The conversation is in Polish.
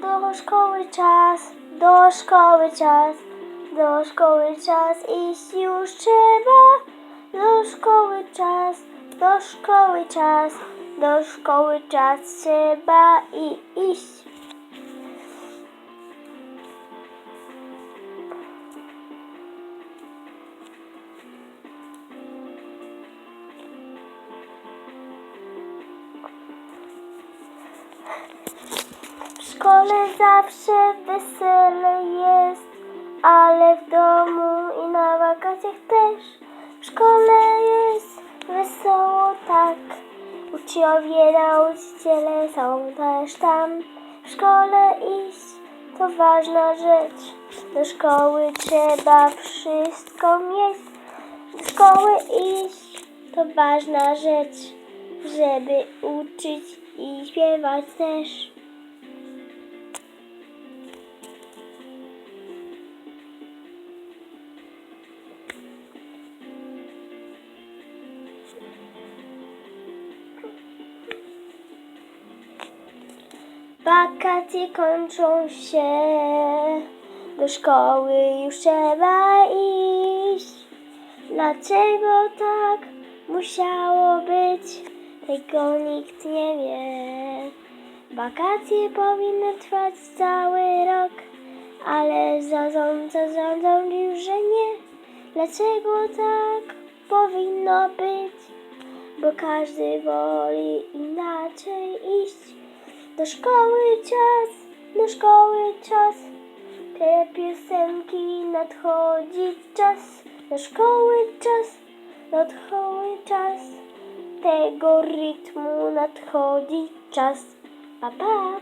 Do szkoły czas, do szkoły czas, do szkoły czas iść już trzeba. Do szkoły czas, do szkoły czas, do szkoły czas trzeba i iść. W szkole zawsze wesele jest, ale w domu i na wakacjach też. W szkole jest wesoło tak, uczniowie, nauczyciele są też tam. W szkole iść to ważna rzecz, do szkoły trzeba wszystko mieć. Do szkoły iść to ważna rzecz, żeby uczyć i śpiewać też. Wakacje kończą się, do szkoły już trzeba iść. Dlaczego tak musiało być? Tego nikt nie wie. Wakacje powinny trwać cały rok, ale zarządza rządzą już, że nie. Dlaczego tak powinno być? Bo każdy woli inaczej iść. Do szkoły czas, do szkoły czas. Te piosenki nadchodzi czas. Do szkoły czas, nadchodzi czas. Tego rytmu nadchodzi czas. Pa, pa.